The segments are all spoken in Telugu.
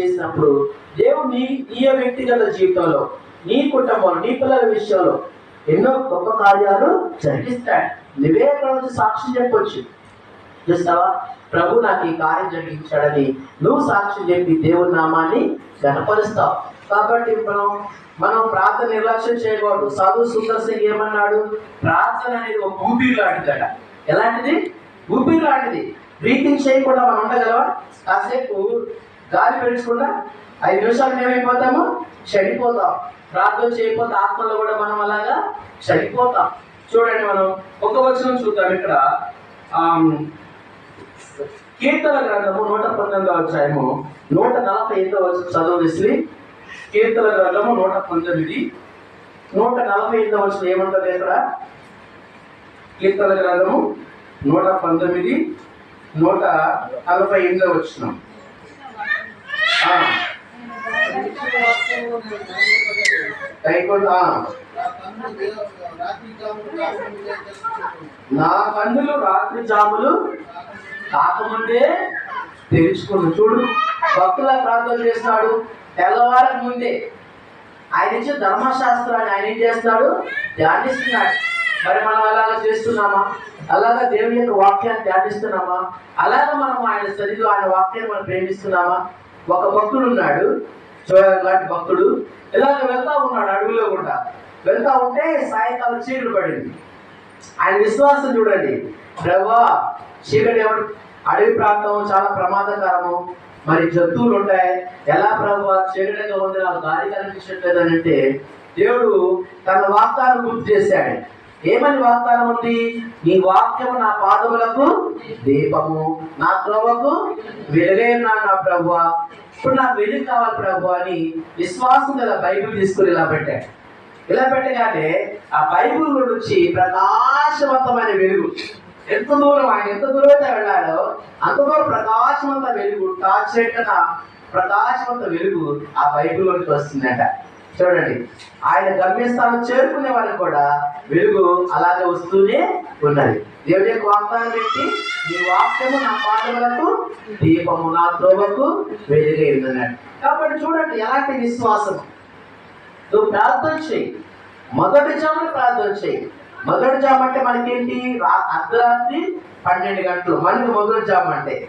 చేసినప్పుడు దేవుడు నీ వ్యక్తిగత జీవితంలో నీ కుటుంబంలో నీ పిల్లల విషయంలో ఎన్నో గొప్ప కార్యాలు జరిగిస్తాడు నువ్వే అక్కడ వచ్చి చెప్పొచ్చు. చూస్తావా? ప్రభు నాకు ఈ కార్యం జరిగించాడని నువ్వు సాక్షి చెప్పి దేవుని నామాన్ని గణపరుస్తావు కాబట్టి మనం మనం ప్రార్థన నిర్లక్ష్యం చేయకూడదు. సాధు సుందర్ సింగ్ ఏమన్నాడు? ప్రార్థన అనేది ఒక ఊపిరి లాంటిదట. ఎలాంటిది? ఊపిరి లాంటిది. బ్రీతింగ్ చేయకుండా మనం ఉండగలవా? కాసేపు గాలి పెంచుకుంటా ఐదు నిమిషాలు మేమైపోతాము చెడిపోతాం ప్రార్థన చేయకపోతే ఆత్మలో కూడా మనం అలాగా చెడిపోతాం చూడండి మనం ఒక వచనం చూద్దాం ఇక్కడ. కీర్తన గ్రంథము నూట పంతొమ్మిదవ అధ్యాయము నూట నలభై ఐదవ వచనం చదువు విసిరి కీర్తన గ్రంథము నూట పంతొమ్మిది నూట నలభై ఐదవ వచనం ఏమంటుంది ఇక్కడ? కీర్తన గ్రంథము నూట పంతొమ్మిది నూట నలభై ఎనిమిదవ వచనం. నా కన్నులు రాత్రి జాములు కాకముందే తెరుచుకుని చూడు. భక్తుల ప్రార్థన చేస్తున్నాడు తెల్లవారికి ముందే ఆయన నుంచి ధర్మశాస్త్రాన్ని ఆయన ఏం చేస్తున్నాడు ధ్యానిస్తున్నాడు. మరి మనం అలాగా చేస్తున్నామా? అలాగా దేవుని యొక్క వాక్యాన్ని ధ్యానిస్తున్నామా? అలాగా మనం ఆయన సరిలో ఆయన వాక్యాన్ని మనం ప్రేమిస్తున్నామా? ఒక భక్తుడు ఉన్నాడు లాంటి భక్తుడు. ఇలాగ వెళ్తా ఉన్నాడు అడవిలో కూడా. వెళ్తా ఉంటే సాయంకాలం చీకటి పడింది. ఆయన విశ్వాసం చూడండి. ప్రభా చీకటి ఎవరు? అడవి ప్రాంతం చాలా ప్రమాదకరము. మరి జంతువులు ఉంటాయి. ఎలా ప్రభు? చీకటిగా ఉంది నాకు దారి కనిపించట్లేదు అని అంటే దేవుడు తన వాగ్దానం గుర్తు చేశాడు. ఏమని వాగ్దానం ఉంది? నీ వాక్యము నా పాదములకు దీపము నా త్రోవకు వెలుగైనా నా ప్రభు ఇప్పుడు నాకు వెలుగు కావాలి ప్రభు అని విశ్వాసం గల బైబిల్ తీసుకుని ఇలా పెట్టాడు. ఇలా పెట్టగానే ఆ బైబిల్ నుంచి ప్రకాశవంతమైన వెలుగు. ఎంత దూరం ఆయన ఎంత దూరం అయితే వెళ్ళాడో అంత దూరం ప్రకాశవంత వెలుగు టార్చ్ ప్రకాశవంత వెలుగు ఆ బైబిల్ నుంచి వస్తుందట. చూడండి. ఆయన గమ్యస్థానం చేరుకునే వాళ్ళకి కూడా వెలుగు అలాగే వస్తూనే ఉన్నది. దేవుడి యొక్క వాగ్దానం పెట్టి నీ వాక్యము నా పాదములకు దీపము నా త్రోవకు వెలుగే ఉందన్నాడు. కాబట్టి చూడండి ఎలాంటి విశ్వాసం? నువ్వు ప్రార్థన చేయి. మొదటి జామున ప్రార్థన చేయి. మొదటి జామ అంటే మనకేంటి? అర్ధరాత్రి పన్నెండు గంటలు. మనకి మొదటి జామ అంటే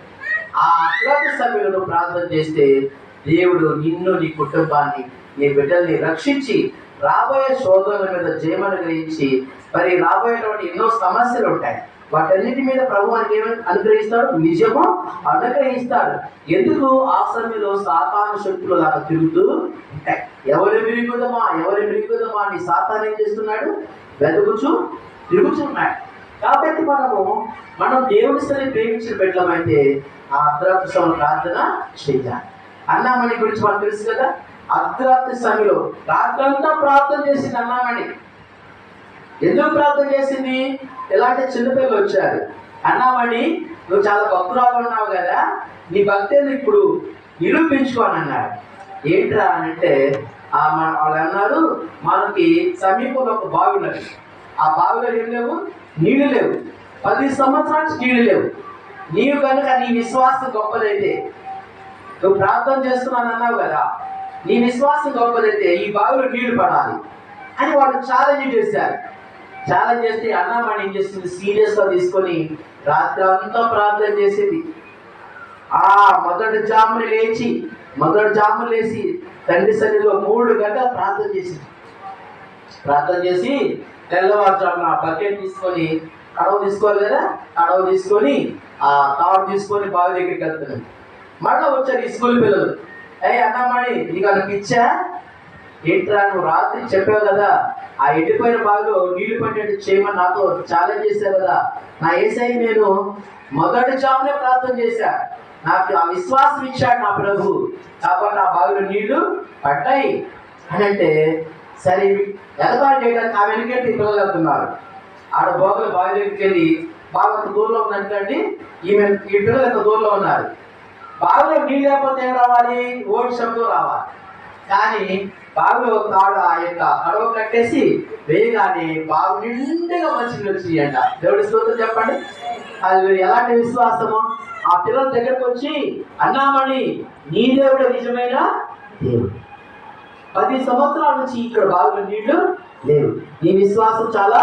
ఆ అర్ధరాత్రి సమయంలో ప్రార్థన చేస్తే దేవుడు నిన్ను నీ కుటుంబాన్ని నీ బిడ్డల్ని రక్షించి రాబోయే శోధనల మీద జయమను గ్రహించి మరి రాబోయేటువంటి ఎన్నో సమస్యలు ఉంటాయి. వాటన్నిటి మీద ప్రభు మనకి అనుగ్రహిస్తాడు? నిజము అనుగ్రహిస్తాడు. ఎందుకు ఆ సమయంలో సాతాను శక్తులు అలా తిరుగుతూ ఉంటాయి? ఎవరి విరుగుదమా ఎవరి విరుగుదమా అని సాతాన్ ఏం చేస్తున్నాడు? వెతుకుచు తిరుగుతున్నాడు. కాబట్టి మనము మనం దేవుని సరే ప్రేమించిన బిడ్డలమైతే ఆ అర్ధరాత్రి సమయం ప్రార్థన చేయాలి అన్నామణి గురించి మనకు తెలుసు కదా? అర్ధరాత్రి సమయంలో రాత్రంతా ప్రార్థన చేసింది అన్నామణి. ఎందుకు ప్రార్థన చేసింది? ఎలాంటి చిన్నపిల్లలు వచ్చారు? అన్నామణి నువ్వు చాలా భక్తురాలు ఉన్నావు కదా. నీ భక్తిని ఇప్పుడు నిరూపించుకోని అన్నాడు. ఏంట్రా అని అంటే ఆ మన- వాళ్ళు అన్నారు మనకి సమీపంలో ఒక బావి ఉన్నది. ఆ బావిలో ఏం లేవు? నీళ్ళు లేవు. పది సంవత్సరాల నుంచి నీళ్ళు లేవు. నీవు కనుక నీ విశ్వాసం గొప్పదైతే నువ్వు ప్రార్థన చేస్తున్నాను అన్నావు కదా. నీ విశ్వాసం గొప్పదైతే ఈ బావిలో నీళ్ళు పడాలి అని వాళ్ళు ఛాలెంజ్ చేశారు. ఛాలెంజ్ చేస్తే అన్నమాని ఏం చేస్తుంది? సీరియస్గా తీసుకొని రాత్రి అంతా ప్రార్థన చేసేది. ఆ మొదటి జాములు లేచి మొదటి జాములు లేచి తండ్రి సన్నిధిలో మూడు గంటలు ప్రార్థన చేసింది. ప్రార్థన చేసి తెల్లవారుజామున ఆ బకెట్ తీసుకొని కడవ తీసుకోవాలి కదా? కడవ తీసుకొని ఆ తాడు తీసుకొని బావి దగ్గరికి వెళ్తున్నాడు. మళ్ళీ వచ్చారు ఈ స్కూల్ పిల్లలు. ఏ అన్నమాడి నీకు అది పిచ్చా? ఏంట్రా నువ్వు రాత్రి చెప్పావు కదా ఆ ఎండిపోయిన బావిలో నీళ్ళు పట్టేట్టు చేయమని నాతో ఛాలెంజ్ చేశావు కదా. నా ఏసై నేను మొదటి జామునే ప్రార్థన చేశా. నాకు ఆ విశ్వాసం ఇచ్చాడు నా ప్రభు. కాబట్టి ఆ బావిలో నీళ్ళు పడ్డాయి. అని అంటే సరే ఎగతాడు చేయడానికి ఆ వెనుకెళ్ళి పిల్లలు వెళ్తున్నారు ఆడ బోగలు బావి దగ్గరికి వెళ్ళి బాగా అంత దూరంలో ఉందంటండి. ఈమె ఈ పిల్లలు ఎంత దూరంలో ఉన్నారు? బావిలో నీళ్ళు లేకపోతే ఏం రావాలి? ఓడి శబ్దం రావాలి. కానీ బావిలో తాడు ఆ యొక్క కడవ కట్టేసి వేయగానే బావి నిండుగా మంచి వచ్చినాయంట దేవుడి స్తోత్రం చెప్పండి. అది ఎలాంటి విశ్వాసము? ఆ పిల్లల దగ్గరకు వచ్చి అన్నామణి నీ దేవుడు నిజమైన? దేవుడు పది సంవత్సరాల నుంచి ఇక్కడ బావిలో నీళ్ళు లేవు. నీ విశ్వాసం చాలా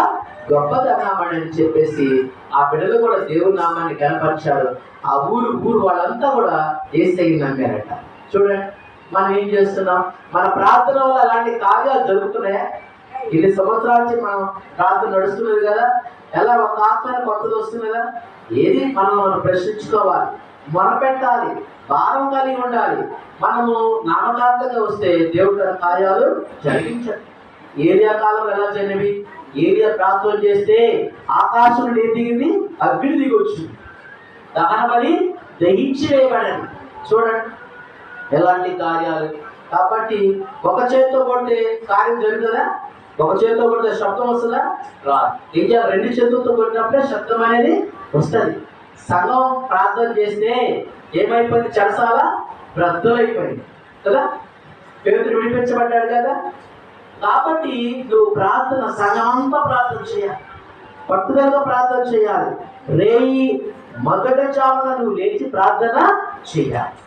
గొప్పది అని చెప్పేసి ఆ బిడ్డలు కూడా దేవుని నామాన్ని కనపరిచారు ఆ ఊరు ఊరు వాళ్ళంతా కూడా ఏసై నమ్మారట. చూడండి మనం ఏం చేస్తున్నాం? మన ప్రార్థన వల్ల అలాంటి కార్యాలు జరుగుతున్నాయా? ఇన్ని సంవత్సరాల నుంచి మనం ప్రార్థన నడుస్తున్నది కదా? ఎలా ఒక ఆత్మ కొత్తది వస్తుంది కదా? ఏది మనం మనం ప్రశ్నించుకోవాలి. మొరపెట్టాలి. భారం కలిగి ఉండాలి. మనము నామకార్థంగా వస్తే దేవుడు కార్యాలు జరిగించాలి ఏరియా కాలం ఎలా జరిగినవి? ఏరియా ప్రార్థన చేస్తే ఆకాశం నుండి దిగింది అగ్ని దిగొచ్చు దహన బలి దహించి చూడండి ఎలాంటి కార్యాలు. కాబట్టి ఒక చేతితో కొడితే కార్యం జరుగుతుందా? ఒక చేతితో కొడితే శబ్దం వస్తుందా? రాదు. ఏం చేయాలి? రెండు చేతులతో కొట్టినప్పుడే శబ్దం అనేది వస్తుంది. సగం ప్రార్థన చేస్తే ఏమైపోయింది? చెరసాల రద్దులైపోయింది. కదా? పేరు విడిపించబడ్డాడు కదా? కాబట్టి నువ్వు ప్రార్థన సగమంతా ప్రార్థన చేయాలి. పట్టుదలగా ప్రార్థన చేయాలి. రేయి మగడ చావున నువ్వు లేచి ప్రార్థన చేయాలి.